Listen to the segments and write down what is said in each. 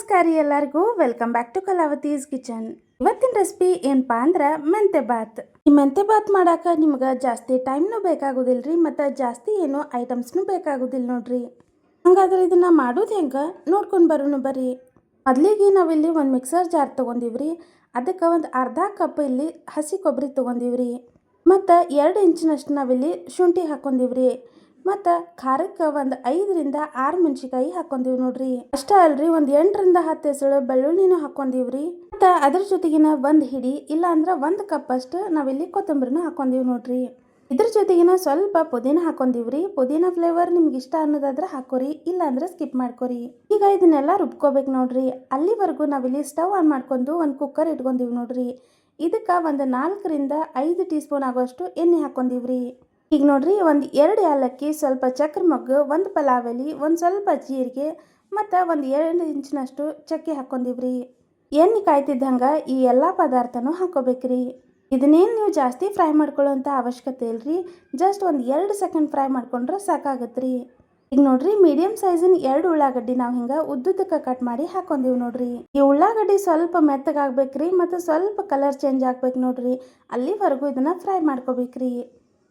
ನಮಸ್ಕಾರ ರೀ ಎಲ್ಲರಿಗೂ. Welcome back to Kalavathi's kitchen ಇವತ್ತಿನ ರೆಸಿಪಿ ಏನಪ್ಪಾ ಅಂದ್ರೆ ಮೆಂತೆ ಬಾತ್ ಈ ಮೆಂತೆ ಬಾತ್ ಮಾಡಾಕ ನಿಮ್ಗೆ ಜಾಸ್ತಿ ಟೈಮ್ನು ಬೇಕಾಗುದಿಲ್ಲ ರೀ ಮತ್ತು ಜಾಸ್ತಿ ಏನು ಐಟಮ್ಸ್ನು ಬೇಕಾಗೋದಿಲ್ಲ ನೋಡ್ರಿ. ಹಂಗಾದ್ರೆ ಇದನ್ನು ಮಾಡೋದು ಹೆಂಗೆ? ನೋಡ್ಕೊಂಡು ಬರೋಣ ಬರ್ರಿ. ಮೊದಲಿಗೆ ನಾವಿಲ್ಲಿ ಒಂದು ಮಿಕ್ಸರ್ ಜಾರ್ ತೊಗೊಂಡಿವ್ರಿ. ಅದಕ್ಕೆ ಒಂದು ಅರ್ಧ ಕಪ್ ಇಲ್ಲಿ ಹಸಿ ಕೊಬ್ಬರಿ ತೊಗೊಂಡಿವ್ರಿ. ಮತ್ತು ಎರಡು ಇಂಚಿನಷ್ಟು ನಾವಿಲ್ಲಿ ಶುಂಠಿ ಹಾಕೊಂಡಿವ್ರಿ. ಮತ್ತು ಖಾರಕ್ಕೆ ಒಂದು ಐದರಿಂದ ಆರು ಮೆಣಸಿಕಾಯಿ ಹಾಕೊಂಡೀವಿ ನೋಡ್ರಿ. ಅಷ್ಟೇ ಅಲ್ರಿ, ಒಂದು ಎಂಟರಿಂದ ಹತ್ತು ಹೆಸರು ಬೆಳ್ಳುಳ್ಳಿನೂ ಹಾಕ್ಕೊಂದೀವ್ರಿ ಮತ್ತು ಅದ್ರ ಜೊತೆಗಿನ ಒಂದು ಹಿಡಿ ಇಲ್ಲ ಅಂದ್ರೆ ಒಂದು ಕಪ್ ಅಷ್ಟು ನಾವಿಲ್ಲಿ ಕೊತ್ತಂಬರಿನೂ ಹಾಕೊಂಡೀವಿ ನೋಡ್ರಿ. ಇದ್ರ ಜೊತೆಗಿನ ಸ್ವಲ್ಪ ಪುದೀನ ರೀ. ಪುದೀನ ಫ್ಲೇವರ್ ನಿಮ್ಗೆ ಇಷ್ಟ ಅನ್ನೋದಾದ್ರೆ ಹಾಕೋರಿ, ಇಲ್ಲಾಂದ್ರೆ ಸ್ಕಿಪ್ ಮಾಡ್ಕೋರಿ. ಈಗ ಇದನ್ನೆಲ್ಲ ರುಬ್ಕೋಬೇಕು ನೋಡ್ರಿ. ಅಲ್ಲಿವರೆಗೂ ನಾವಿಲ್ಲಿ ಸ್ಟವ್ ಆನ್ ಮಾಡ್ಕೊಂಡು ಒಂದು ಕುಕ್ಕರ್ ಇಟ್ಕೊಂಡೀವಿ ನೋಡ್ರಿ. ಇದಕ್ಕೆ ಒಂದು ನಾಲ್ಕರಿಂದ ಐದು ಟೀ ಸ್ಪೂನ್ ಆಗೋಷ್ಟು ಎಣ್ಣೆ ಹಾಕೊಂಡೀವ್ರಿ ಈಗ ನೋಡ್ರಿ, ಒಂದು ಎರಡು ಏಲಕ್ಕಿ, ಸ್ವಲ್ಪ ಚಕ್ರ ಮಗ್ಗು, ಒಂದು ಪಲಾವ್ ಎಲೆ ಒಂದು ಸ್ವಲ್ಪ ಜೀರಿಗೆ, ಮತ್ತು ಒಂದು ಎರಡು ಇಂಚಿನಷ್ಟು ಚಕ್ಕೆ ಹಾಕ್ಕೊಂಡಿವ್ರಿ. ಎಣ್ಣೆ ಕಾಯ್ತಿದ್ದಂಗೆ ಈ ಎಲ್ಲ ಪದಾರ್ಥನೂ ಹಾಕೋಬೇಕ್ರಿ. ಇದನ್ನೇನು ನೀವು ಜಾಸ್ತಿ ಫ್ರೈ ಮಾಡ್ಕೊಳ್ಳೋಂಥ ಅವಶ್ಯಕತೆ ಇಲ್ಲರಿ ಜಸ್ಟ್ ಒಂದು ಎರಡು ಸೆಕೆಂಡ್ ಫ್ರೈ ಮಾಡ್ಕೊಂಡ್ರೆ ಸಾಕಾಗತ್ತೆ ಈಗ ನೋಡ್ರಿ, ಮೀಡಿಯಂ ಸೈಜಿನ ಎರಡು ಉಳ್ಳಾಗಡ್ಡಿ ನಾವು ಹಿಂಗೆ ಉದ್ದುದ್ದಕ್ಕೆ ಕಟ್ ಮಾಡಿ ಹಾಕೊಂಡಿವಿ ನೋಡ್ರಿ. ಈ ಉಳ್ಳಾಗಡ್ಡಿ ಸ್ವಲ್ಪ ಮೆತ್ತಗಾಗ್ಬೇಕ್ರಿ, ಮತ್ತು ಸ್ವಲ್ಪ ಕಲರ್ ಚೇಂಜ್ ಆಗ್ಬೇಕು ನೋಡ್ರಿ. ಅಲ್ಲಿವರೆಗೂ ಇದನ್ನ ಫ್ರೈ ಮಾಡ್ಕೋಬೇಕ್ರಿ.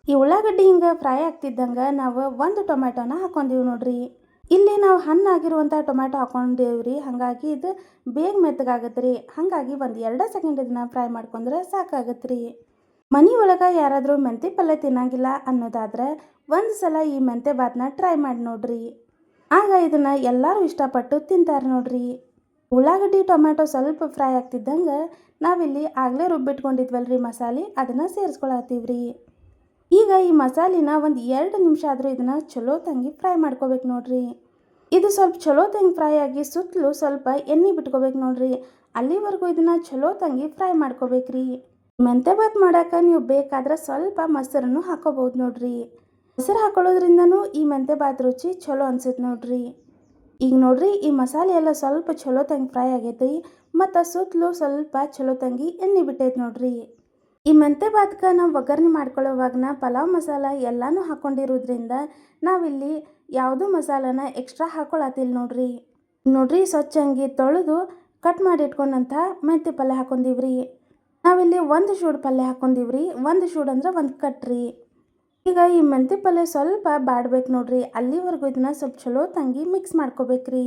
ಈ ಉಳ್ಳಾಗಡ್ಡಿ ಹಿಂಗೆ ಫ್ರೈ ಆಗ್ತಿದ್ದಂಗೆ ನಾವು ಒಂದು ಟೊಮ್ಯಾಟೋನ ಹಾಕೊಂಡಿವಿ ನೋಡ್ರಿ. ಇಲ್ಲಿ ನಾವು ಹಣ್ಣಾಗಿರುವಂಥ ಟೊಮೆಟೊ ರೀ ಹಾಗಾಗಿ ಇದು ಬೇಗ ಮೆತ್ತಗಾಗತ್ತೆ ರೀ ಹಾಗಾಗಿ ಒಂದು ಎರಡು ಸೆಕೆಂಡ್ ಇದನ್ನ ಫ್ರೈ ಮಾಡ್ಕೊಂಡ್ರೆ ಸಾಕಾಗತ್ತೆ ರೀ ಮನೆ ಒಳಗೆ ಯಾರಾದರೂ ಮೆಂತೆ ಪಲ್ಯ ತಿನ್ನಂಗಿಲ್ಲ ಅನ್ನೋದಾದ್ರೆ ಒಂದು ಸಲ ಈ ಮೆಂತೆ ಬಾತ್ನ ಟ್ರೈ ಮಾಡಿ ನೋಡ್ರಿ. ಆಗ ಇದನ್ನು ಎಲ್ಲರೂ ಇಷ್ಟಪಟ್ಟು ತಿಂತಾರೆ ನೋಡ್ರಿ. ಉಳ್ಳಾಗಡ್ಡಿ ಟೊಮೆಟೊ ಸ್ವಲ್ಪ ಫ್ರೈ ಆಗ್ತಿದ್ದಂಗೆ ನಾವಿಲ್ಲಿ ಆಗಲೇ ರುಬ್ಬಿಟ್ಕೊಂಡಿದ್ವಲ್ರಿ ಮಸಾಲೆ, ಅದನ್ನು ಸೇರಿಸ್ಕೊಳತ್ತೀವ್ರಿ. ಈಗ ಈ ಮಸಾಲಿನ ಒಂದು ಎರಡು ನಿಮಿಷ ಆದರೂ ಇದನ್ನು ಚಲೋ ತಂಗಿ ಫ್ರೈ ಮಾಡ್ಕೋಬೇಕು ನೋಡ್ರಿ. ಇದು ಸ್ವಲ್ಪ ಚಲೋ ತಂಗಿ ಫ್ರೈ ಆಗಿ ಸುತ್ತಲೂ ಸ್ವಲ್ಪ ಎಣ್ಣೆ ಬಿಟ್ಕೋಬೇಕು ನೋಡ್ರಿ. ಅಲ್ಲಿವರೆಗೂ ಇದನ್ನು ಚಲೋ ತಂಗಿ ಫ್ರೈ ಮಾಡ್ಕೋಬೇಕ್ರಿ. ಮೆಂತೆ ಬಾತ್ ಮಾಡೋಕೆ ನೀವು ಬೇಕಾದ್ರೆ ಸ್ವಲ್ಪ ಮೊಸರನ್ನು ಹಾಕೋಬಹುದು ನೋಡ್ರಿ. ಮೊಸರು ಹಾಕೊಳ್ಳೋದ್ರಿಂದನೂ ಈ ಮೆಂತೆ ಬಾತ್ ರುಚಿ ಚಲೋ ಅನ್ಸುತ್ತೆ ನೋಡ್ರಿ. ಈಗ ನೋಡ್ರಿ, ಈ ಮಸಾಲೆ ಎಲ್ಲ ಸ್ವಲ್ಪ ಚಲೋ ತಂಗಿ ಫ್ರೈ ಆಗೈತಿ, ಮತ್ತು ಸುತ್ತಲೂ ಸ್ವಲ್ಪ ಚಲೋ ತಂಗಿ ಎಣ್ಣೆ ಬಿಟ್ಟೈತೆ ನೋಡ್ರಿ. ಈ ಮೆಂತೆ ಬಾತ್ಕ ನಾವು ಒಗ್ಗರಣೆ ಮಾಡ್ಕೊಳ್ಳೋವಾಗನ ಪಲಾವ್ ಮಸಾಲ ಎಲ್ಲನೂ ಹಾಕೊಂಡಿರೋದ್ರಿಂದ ನಾವಿಲ್ಲಿ ಯಾವುದೂ ಮಸಾಲನ ಎಕ್ಸ್ಟ್ರಾ ಹಾಕೊಳತಿಲ್ಲ ನೋಡ್ರಿ. ನೋಡ್ರಿ ಸ್ವಚ್ಛಂಗಿ ತೊಳೆದು ಕಟ್ ಮಾಡಿ ಇಟ್ಕೊಂಡಂಥ ಮೆಂತೆ ಪಲ್ಯ ಹಾಕೊಂಡಿವ್ರಿ. ನಾವಿಲ್ಲಿ ಒಂದು ಶೂಡ್ ಪಲ್ಯ ಹಾಕೊಂಡಿವ್ರಿ. ಒಂದು ಶೂಡ್ ಅಂದ್ರೆ ಒಂದು ಕಟ್ರಿ ಈಗ ಈ ಮೆಂತೆ ಪಲ್ಯ ಸ್ವಲ್ಪ ಬಾಡ್ಬೇಕು ನೋಡ್ರಿ. ಅಲ್ಲಿವರೆಗೂ ಇದನ್ನ ಸ್ವಲ್ಪ ಚಲೋ ತಂಗಿ ಮಿಕ್ಸ್ ಮಾಡ್ಕೋಬೇಕ್ರಿ.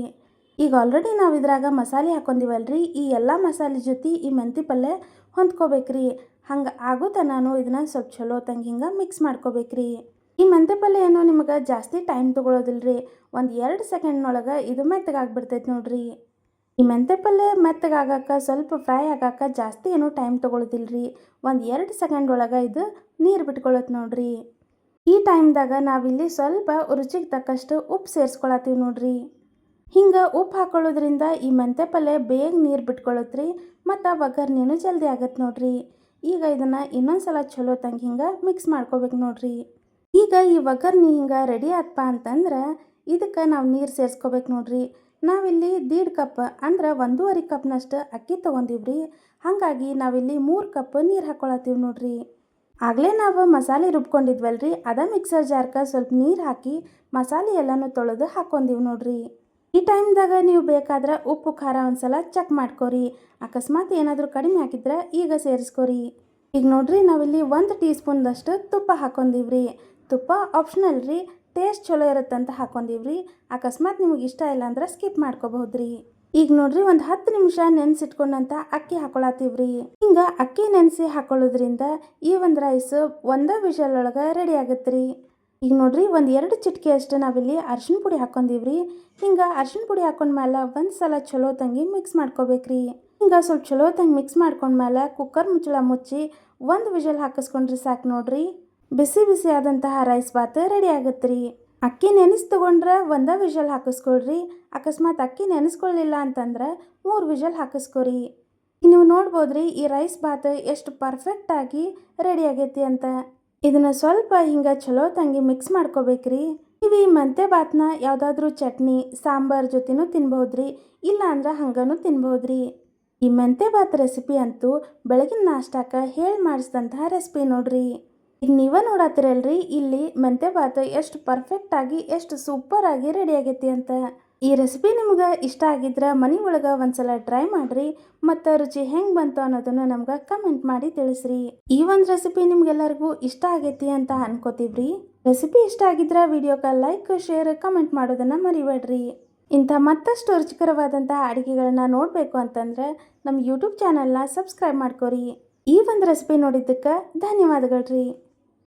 ಈಗ ಆಲ್ರೆಡಿ ನಾವು ಇದ್ರಾಗ ಮಸಾಲೆ ಹಾಕೊಂಡಿವಲ್ರಿ. ಈ ಎಲ್ಲ ಮಸಾಲೆ ಜೊತೆ ಈ ಮೆಂತೆ ಪಲ್ಯ ಹೊಂದ್ಕೋಬೇಕ್ರಿ. ಹಂಗೆ ಆಗೋ ನಾನು ಇದನ್ನ ಸ್ವಲ್ಪ ಚಲೋ ತಂಗಿ ಹಿಂಗೆ ಮಿಕ್ಸ್ ಮಾಡ್ಕೋಬೇಕ್ರಿ. ಈ ಮೆಂತೆ ಪಲ್ಯ ಏನು ನಿಮಗೆ ಜಾಸ್ತಿ ಟೈಮ್ ತೊಗೊಳೋದಿಲ್ರಿ. ಒಂದು ಎರಡು ಸೆಕೆಂಡ್ನೊಳಗೆ ಇದು ಮೆತ್ತಗಾಗ್ಬಿಡ್ತೈತೆ ನೋಡ್ರಿ. ಈ ಮೆಂತೆ ಪಲ್ಯ ಮೆತ್ತಗಾಗಕ್ಕೆ ಸ್ವಲ್ಪ ಫ್ರೈ ಆಗಾಕ ಜಾಸ್ತಿ ಏನೂ ಟೈಮ್ ತೊಗೊಳೋದಿಲ್ರಿ. ಒಂದು ಎರಡು ಸೆಕೆಂಡ್ ಒಳಗೆ ಇದು ನೀರು ಬಿಟ್ಕೊಳತ್ತೆ ನೋಡ್ರಿ. ಈ ಟೈಮ್ದಾಗ ನಾವಿಲ್ಲಿ ಸ್ವಲ್ಪ ರುಚಿಗೆ ತಕ್ಕಷ್ಟು ಉಪ್ಪು ಸೇರಿಸ್ಕೊಳತ್ತೀವಿ ನೋಡ್ರಿ. ಹಿಂಗೆ ಉಪ್ಪು ಹಾಕೊಳ್ಳೋದ್ರಿಂದ ಈ ಮೆಂತೆ ಪಲ್ಯ ಬೇಗ ನೀರು ಬಿಟ್ಕೊಳತ್ರಿ. ಮತ್ತು ಒಗ್ಗರ್ನಿನೂ ಜಲ್ದಿ ಆಗತ್ತೆ ನೋಡ್ರಿ. ಈಗ ಇದನ್ನು ಇನ್ನೊಂದು ಸಲ ಚಲೋ ತಂಗೆ ಹಿಂಗೆ ಮಿಕ್ಸ್ ಮಾಡ್ಕೋಬೇಕು ನೋಡ್ರಿ. ಈಗ ಈ ಒಗ್ಗರ್ನಿ ಹಿಂಗೆ ರೆಡಿ ಆತ್ಪ ಅಂತಂದ್ರೆ ಇದಕ್ಕೆ ನಾವು ನೀರು ಸೇರಿಸ್ಕೋಬೇಕು ನೋಡ್ರಿ. ನಾವಿಲ್ಲಿ ದೀಡ್ ಕಪ್ ಅಂದ್ರೆ ಒಂದೂವರೆ ಕಪ್ನಷ್ಟು ಅಕ್ಕಿ ತೊಗೊಂಡಿವ್ರಿ. ಹಾಗಾಗಿ ನಾವಿಲ್ಲಿ ಮೂರು ಕಪ್ ನೀರು ಹಾಕ್ಕೊಳತ್ತೀವಿ ನೋಡ್ರಿ. ಆಗಲೇ ನಾವು ಮಸಾಲೆ ರುಬ್ಕೊಂಡಿದ್ವಲ್ರಿ. ಅದ ಮಿಕ್ಸರ್ ಜಾರ್ಕ ಸ್ವಲ್ಪ ನೀರು ಹಾಕಿ ಮಸಾಲೆ ಎಲ್ಲನೂ ತೊಳೆದು ಹಾಕ್ಕೊಂಡಿವಿ ನೋಡ್ರಿ. ಈ ಟೈಮ್ದಾಗ ನೀವು ಬೇಕಾದ್ರೆ ಉಪ್ಪು, ಖಾರ ಒಂದ್ಸಲ ಚೆಕ್ ಮಾಡ್ಕೊರಿ. ಅಕಸ್ಮಾತ್ ಏನಾದರೂ ಕಡಿಮೆ ಹಾಕಿದ್ರೆ ಈಗ ಸೇರಿಸ್ಕೊರಿ. ಈಗ ನೋಡ್ರಿ, ನಾವಿಲ್ಲಿ ಒಂದು ಟೀ ಸ್ಪೂನ್ದಷ್ಟು ತುಪ್ಪ ಹಾಕೊಂಡಿವ್ರಿ ತುಪ್ಪ ಆಪ್ಷನಲ್ ರೀ ಟೇಸ್ಟ್ ಚಲೋ ಇರುತ್ತಂತ ಹಾಕೊಂಡಿವ್ರಿ ಅಕಸ್ಮಾತ್ ನಿಮಗೆ ಇಷ್ಟ ಇಲ್ಲ ಅಂದ್ರೆ ಸ್ಕಿಪ್ ಮಾಡ್ಕೋಬಹುದ್ರಿ. ಈಗ ನೋಡ್ರಿ, ಒಂದು ಹತ್ತು ನಿಮಿಷ ನೆನೆಸಿಟ್ಕೊಂಡಂತ ಅಕ್ಕಿ ಹಾಕೊಳತ್ತೀವ್ರಿ. ಹಿಂಗೆ ಅಕ್ಕಿ ನೆನೆಸಿ ಹಾಕೊಳ್ಳೋದ್ರಿಂದ ಈ ಒಂದು ರೈಸ್ ಒಂದೇ ವಿಷಲ್ ಒಳಗೆ ರೆಡಿ ಆಗತ್ರಿ. ಈಗ ನೋಡ್ರಿ, ಒಂದು ಎರಡು ಚಿಟಿಕೆ ಅಷ್ಟು ನಾವಿಲ್ಲಿ ಅರ್ಶಿನ ಪುಡಿ ಹಾಕೊಂಡಿವ್ರಿ ಹಿಂಗೆ ಅರ್ಶಿನ ಪುಡಿ ಹಾಕೊಂಡ್ಮೇಲೆ ಒಂದು ಸಲ ಚಲೋ ತಂಗಿ ಮಿಕ್ಸ್ ಮಾಡ್ಕೋಬೇಕ್ರಿ. ಹಿಂಗೆ ಸ್ವಲ್ಪ ಚಲೋ ತಂಗಿ ಮಿಕ್ಸ್ ಮಾಡ್ಕೊಂಡ್ಮೇಲೆ ಕುಕ್ಕರ್ ಮುಚ್ಚಳ ಮುಚ್ಚಿ ಒಂದು ವಿಷಲ್ ಹಾಕಿಸ್ಕೊಂಡ್ರಿ ಸಾಕು ನೋಡ್ರಿ. ಬಿಸಿ ಬಿಸಿ ಆದಂತಹ ರೈಸ್ ಬಾತ್ ರೆಡಿ ಆಗತ್ರಿ. ಅಕ್ಕಿ ನೆನೆಸಿ ತೊಗೊಂಡ್ರೆ ಒಂದೇ ವಿಷಲ್ ಹಾಕಿಸ್ಕೊಳ್ರಿ. ಅಕಸ್ಮಾತ್ ಅಕ್ಕಿ ನೆನೆಸ್ಕೊಳ್ಳಿಲ್ಲ ಅಂತಂದ್ರೆ ಮೂರು ವಿಷಲ್ ಹಾಕಿಸ್ಕೊರಿ. ನೀವು ನೋಡ್ಬೋದ್ರಿ, ಈ ರೈಸ್ ಬಾತ್ ಎಷ್ಟು ಪರ್ಫೆಕ್ಟಾಗಿ ರೆಡಿ ಆಗೈತಿ ಅಂತ. ಇದನ್ನ ಸ್ವಲ್ಪ ಹಿಂಗೆ ಚಲೋ ತಂಗಿ ಮಿಕ್ಸ್ ಮಾಡ್ಕೋಬೇಕ್ರಿ. ನೀವು ಈ ಮೆಂತೆ ಬಾತ್ನ ಯಾವುದಾದ್ರೂ ಚಟ್ನಿ, ಸಾಂಬಾರ್ ಜೊತೆನೂ ತಿನ್ಬಹುದ್ರಿ ಇಲ್ಲ ಅಂದ್ರೆ ಹಂಗನೂ ತಿನ್ಬಹುದ್ರಿ. ಈ ಮೆಂತೆ ಬಾತ್ ರೆಸಿಪಿ ಅಂತೂ ಬೆಳಗಿನ ನಾಷ್ಟಾಕ ಹೇಳಿ ಮಾಡಿಸಿದಂತಹ ರೆಸಿಪಿ ನೋಡ್ರಿ. ಈಗ ನೀವೇ ನೋಡತ್ತಿರಲ್ರಿ ಇಲ್ಲಿ ಮೆಂತೆ ಬಾತ್ ಎಷ್ಟು ಪರ್ಫೆಕ್ಟಾಗಿ ಎಷ್ಟು ಸೂಪರಾಗಿ ರೆಡಿ ಆಗೈತಿ ಅಂತ. ಈ ರೆಸಿಪಿ ನಿಮ್ಗೆ ಇಷ್ಟ ಆಗಿದ್ರೆ ಮನೆ ಒಳಗೆ ಒಂದ್ಸಲ ಟ್ರೈ ಮಾಡಿರಿ, ಮತ್ತು ರುಚಿ ಹೆಂಗೆ ಬಂತು ಅನ್ನೋದನ್ನು ನಮ್ಗೆ ಕಮೆಂಟ್ ಮಾಡಿ ತಿಳಿಸ್ರಿ. ಈ ಒಂದು ರೆಸಿಪಿ ನಿಮ್ಗೆಲ್ಲರಿಗೂ ಇಷ್ಟ ಆಗೈತಿ ಅಂತ ಅನ್ಕೋತೀವ್ರಿ. ರೆಸಿಪಿ ಇಷ್ಟ ಆಗಿದ್ರೆ ವಿಡಿಯೋಕ್ಕೆ ಲೈಕ್ ಶೇರ್ ಕಮೆಂಟ್ ಮಾಡೋದನ್ನು ಮರಿಬೇಡ್ರಿ. ಇಂಥ ಮತ್ತಷ್ಟು ರುಚಿಕರವಾದಂಥ ಅಡುಗೆಗಳನ್ನ ನೋಡಬೇಕು ಅಂತಂದ್ರೆ ನಮ್ಮ ಯೂಟ್ಯೂಬ್ ಚಾನಲ್ನ ಸಬ್ಸ್ಕ್ರೈಬ್ ಮಾಡ್ಕೋರಿ. ಈ ಒಂದು ರೆಸಿಪಿ ನೋಡಿದ್ದಕ್ಕೆ ಧನ್ಯವಾದಗಳು ರೀ